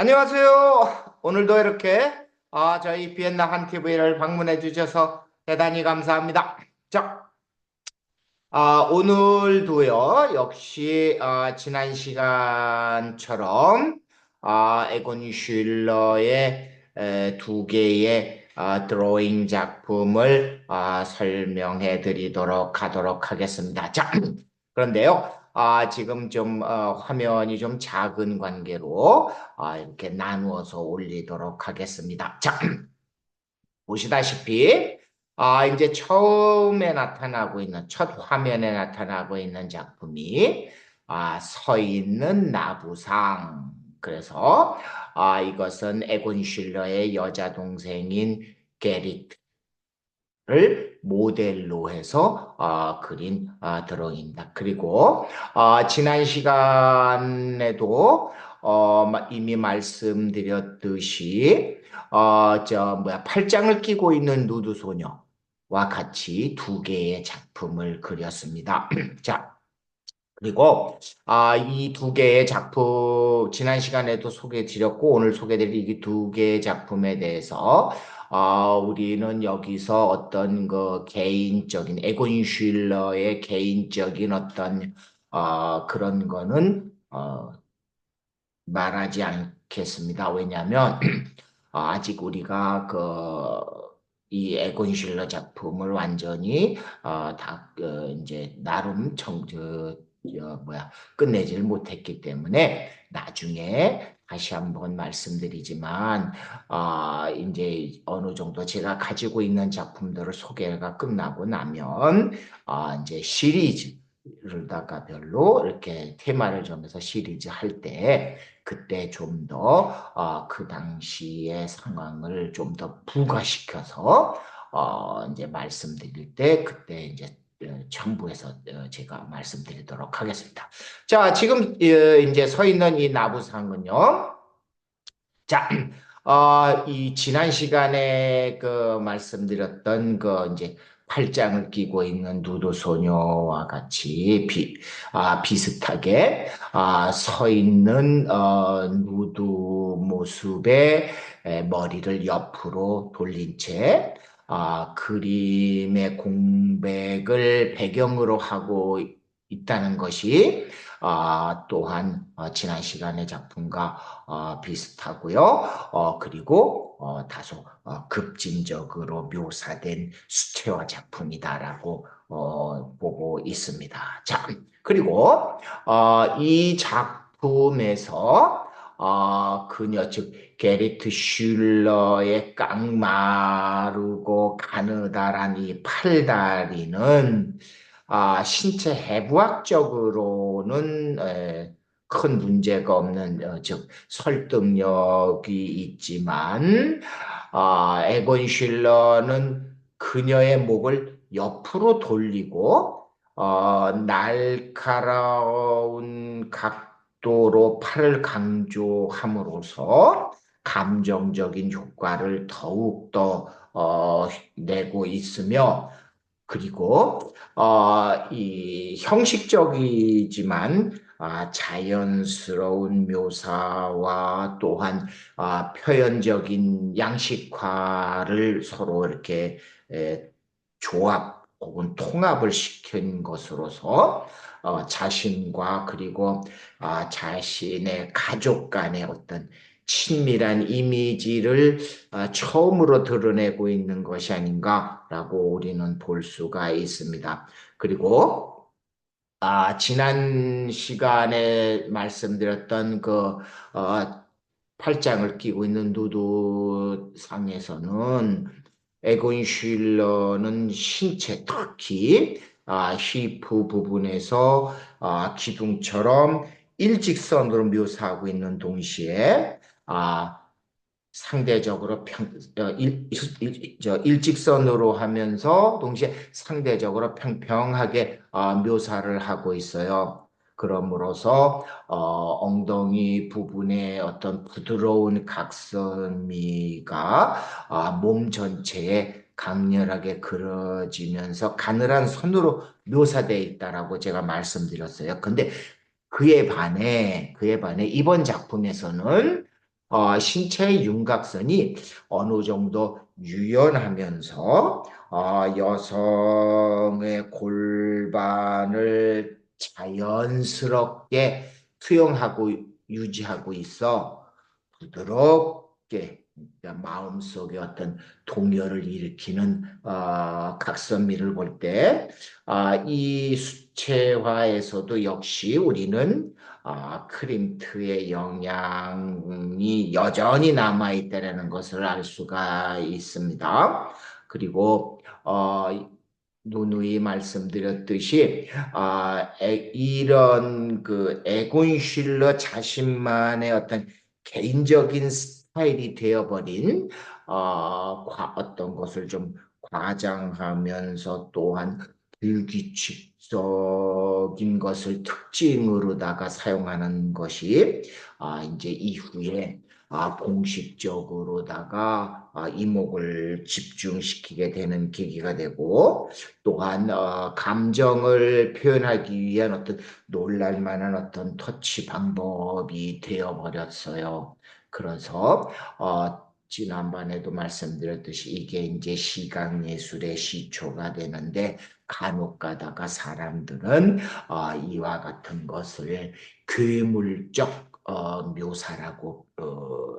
안녕하세요. 오늘도 이렇게 아, 저희 비엔나 한 TV를 방문해 주셔서 대단히 감사합니다. 자, 아, 오늘도요, 역시 아, 지난 시간처럼 아, 에곤 슐러의 에, 두 개의 아, 드로잉 작품을 아, 설명해 드리도록 하도록 하겠습니다. 자, 그런데요. 아, 지금 좀 어, 화면이 좀 작은 관계로 아, 이렇게 나누어서 올리도록 하겠습니다. 자, 보시다시피 아, 이제 처음에 나타나고 있는 첫 화면에 나타나고 있는 작품이 아, 서 있는 나부상. 그래서 아, 이것은 에곤 슐러의 여자 동생인 게리트 를 모델로 해서 아, 그린 아, 드로잉입니다. 그리고 아, 지난 시간에도 어, 마- 이미 말씀드렸듯이 어, 저 뭐야 팔짱을 끼고 있는 누드 소녀와 같이 두 개의 작품을 그렸습니다. 자. 그리고 아, 이 두 개의 작품 지난 시간에도 소개해 드렸고 오늘 소개해 드릴 이 두 개의 작품에 대해서 아, 우리는 여기서 어떤 그 개인적인 에곤 슐러의 개인적인 어떤 어, 그런 거는 어, 말하지 않겠습니다. 왜냐하면 어, 아직 우리가 그 이 에곤 슐러 작품을 완전히 어, 다 어, 이제 나름 정, 저, 저, 뭐야 끝내지를 못했기 때문에 나중에 다시 한번 말씀드리지만 아 이제 어느 정도 제가 가지고 있는 작품들을 소개가 끝나고 나면 아 이제 시리즈를다가 별로 이렇게 테마를 정해서 시리즈 할 때 그때 좀더 아, 그 당시의 상황을 좀 더 부가시켜서 어 이제 말씀드릴 때 그때 이제 어, 첨부해서 어, 제가 말씀드리도록 하겠습니다. 자, 지금 어, 이제 서 있는 이 나부상은요. 자, 어, 이 지난 시간에 그 말씀드렸던 그 이제 팔짱을 끼고 있는 누드 소녀와 같이 비, 아, 비슷하게 아, 서 있는 어, 누드 모습에 에, 머리를 옆으로 돌린 채 아, 그림의 공백을 배경으로 하고 있다는 것이 아, 또한 어, 지난 시간의 작품과 어, 비슷하고요. 어, 그리고 어, 다소 어, 급진적으로 묘사된 수채화 작품이다라고 어, 보고 있습니다. 자, 그리고 어, 이 작품에서 어, 그녀 즉 게리트 슐러의 깡마르고 가느다란 이 팔다리는 아, 신체 해부학적으로는 에, 큰 문제가 없는 어, 즉 설득력이 있지만 아, 에곤 슐러는 그녀의 목을 옆으로 돌리고 어, 날카로운 각 도로 팔을 강조함으로써 감정적인 효과를 더욱더 어, 내고 있으며 그리고 어, 이 형식적이지만 아, 자연스러운 묘사와 또한 아, 표현적인 양식화를 서로 이렇게 에, 조합 혹은 통합을 시킨 것으로서 어, 자신과 그리고 아, 자신의 가족 간의 어떤 친밀한 이미지를 아, 처음으로 드러내고 있는 것이 아닌가라고 우리는 볼 수가 있습니다. 그리고 아, 지난 시간에 말씀드렸던 그 어, 팔짱을 끼고 있는 누드 상에서는 에곤 슐러는 신체 특히 아, 히프 부분에서 아, 기둥처럼 일직선으로 묘사하고 있는 동시에 아, 상대적으로 평, 어, 일, 일, 저 일직선으로 하면서 동시에 상대적으로 평평하게 어, 묘사를 하고 있어요. 그러므로서 어, 엉덩이 부분에 어떤 부드러운 각선미가 아, 몸 전체에 강렬하게 그려지면서 가늘한 선으로 묘사되어 있다라고 제가 말씀드렸어요. 근데 그에 반해 그에 반해 이번 작품에서는 어, 신체의 윤곽선이 어느 정도 유연하면서 어, 여성의 골반을 자연스럽게 투영하고 유지하고 있어 부드럽게 그러니까 마음속에 어떤 동요를 일으키는 어, 각선미를 볼 때, 아, 이 수채화에서도 역시 우리는 아, 크림트의 영향이 여전히 남아있다는 것을 알 수가 있습니다. 그리고 어, 누누이 말씀드렸듯이 아, 에, 이런 그 에곤 슐러 자신만의 어떤 개인적인 스타일이 되어버린 어, 어떤 것을 좀 과장하면서 또한 불규칙적인 것을 특징으로다가 사용하는 것이 아, 이제 이후에 아, 공식적으로다가 아, 이목을 집중시키게 되는 계기가 되고 또한 어, 감정을 표현하기 위한 어떤 놀랄만한 어떤 터치 방법이 되어버렸어요. 그래서 어, 지난번에도 말씀드렸듯이 이게 이제 시각 예술의 시초가 되는데 간혹 가다가 사람들은 어, 이와 같은 것을 괴물적 어, 묘사라고 어,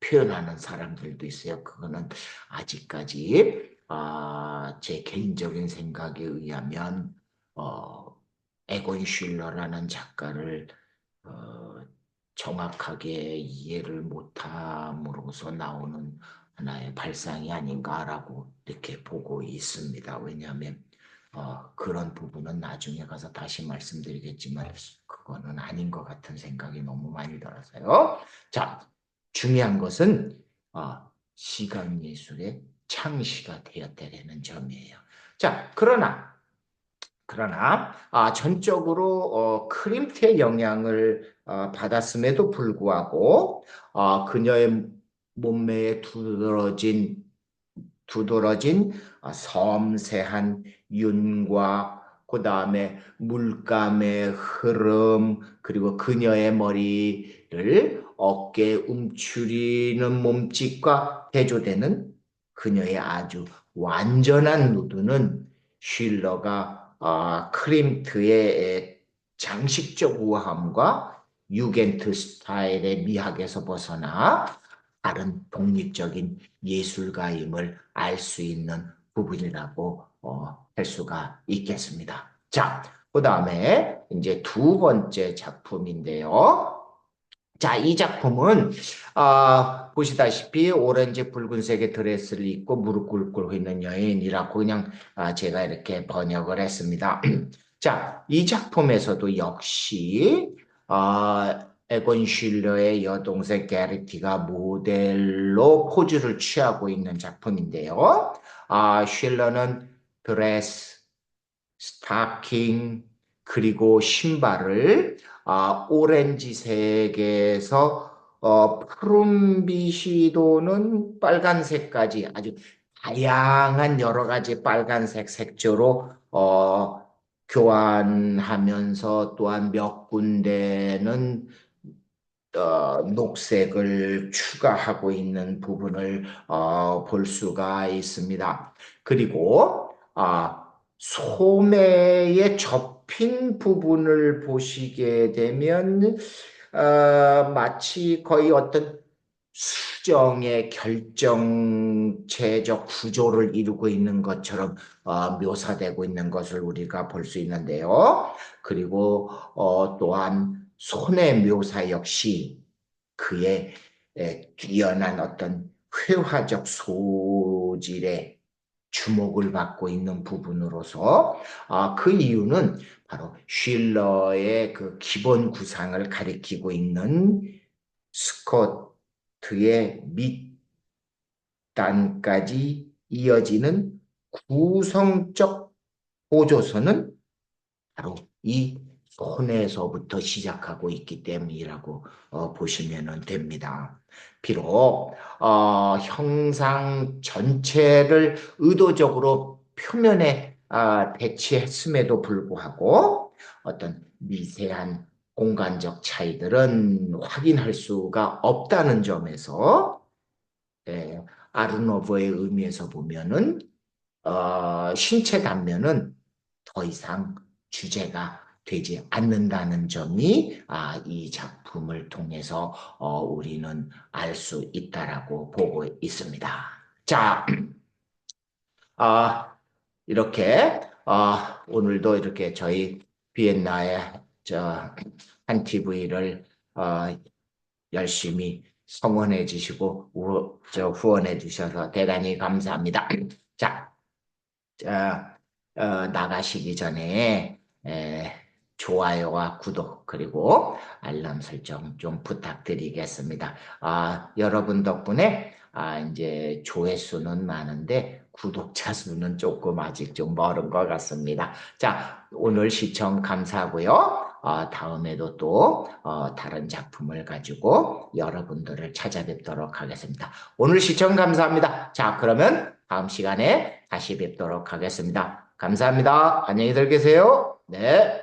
표현하는 사람들도 있어요. 그거는 아직까지 어, 제 개인적인 생각에 의하면 어, 에곤 슐러라는 작가를 어, 정확하게 이해를 못함으로써 나오는 하나의 발상이 아닌가라고 이렇게 보고 있습니다. 왜냐하면 어, 그런 부분은 나중에 가서 다시 말씀드리겠지만 그거는 아닌 것 같은 생각이 너무 많이 들어서요. 자, 중요한 것은 어, 시각 예술의 창시가 되었다는 점이에요. 자, 그러나 그러나 아, 전적으로 어, 크림트의 영향을 어, 받았음에도 불구하고 어, 그녀의 몸매에 두드러진 두드러진 어, 섬세한 윤과 그 다음에 물감의 흐름 그리고 그녀의 머리를 어깨 움츠리는 몸짓과 대조되는 그녀의 아주 완전한 누드는 쉴러가 어, 크림트의 장식적 우아함과 유겐트 스타일의 미학에서 벗어나 다른 독립적인 예술가임을 알 수 있는 부분이라고 어, 할 수가 있겠습니다. 자, 그 다음에 이제 두 번째 작품인데요. 자, 이 작품은 아, 보시다시피 오렌지 붉은색의 드레스를 입고 무릎 꿇고 있는 여인이라고 그냥 아, 제가 이렇게 번역을 했습니다. 자, 이 작품에서도 역시 아, 에곤 슐러의 여동생 게리티가 모델로 포즈를 취하고 있는 작품인데요. 아, 슐러는 드레스, 스타킹, 그리고 신발을 아, 오렌지색에서 어, 푸른빛이 도는 빨간색까지 아주 다양한 여러 가지 빨간색 색조로 어, 교환하면서 또한 몇 군데는 어, 녹색을 추가하고 있는 부분을 어, 볼 수가 있습니다. 그리고 아, 소매의 접힌 부분을 보시게 되면 어, 마치 거의 어떤 수정의 결정체적 구조를 이루고 있는 것처럼 어, 묘사되고 있는 것을 우리가 볼 수 있는데요. 그리고 어, 또한 손의 묘사 역시 그의 뛰어난 어떤 회화적 소질에 주목을 받고 있는 부분으로서 아, 그 이유는 바로 쉴러의 그 기본 구상을 가리키고 있는 스코트의 밑단까지 이어지는 구성적 보조선은 바로 이 손에서부터 시작하고 있기 때문이라고 어, 보시면 됩니다. 비록 어, 형상 전체를 의도적으로 표면에 어, 배치했음에도 불구하고 어떤 미세한 공간적 차이들은 확인할 수가 없다는 점에서 예, 아르노브의 의미에서 보면은 어, 신체 단면은 더 이상 주제가 되지 않는다는 점이 아, 이 작품을 통해서 어, 우리는 알 수 있다라고 보고 있습니다. 자, 아, 이렇게 아, 오늘도 이렇게 저희 비엔나의 저한 TV를 어, 열심히 성원해 주시고 우, 저 후원해 주셔서 대단히 감사합니다. 자, 자 어, 나가시기 전에 에, 좋아요와 구독 그리고 알람 설정 좀 부탁드리겠습니다. 아, 여러분 덕분에 아, 이제 조회수는 많은데 구독자 수는 조금 아직 좀 멀은 것 같습니다. 자, 오늘 시청 감사하고요. 어, 다음에도 또 어, 다른 작품을 가지고 여러분들을 찾아뵙도록 하겠습니다. 오늘 시청 감사합니다. 자, 그러면 다음 시간에 다시 뵙도록 하겠습니다. 감사합니다. 안녕히 들 계세요. 네.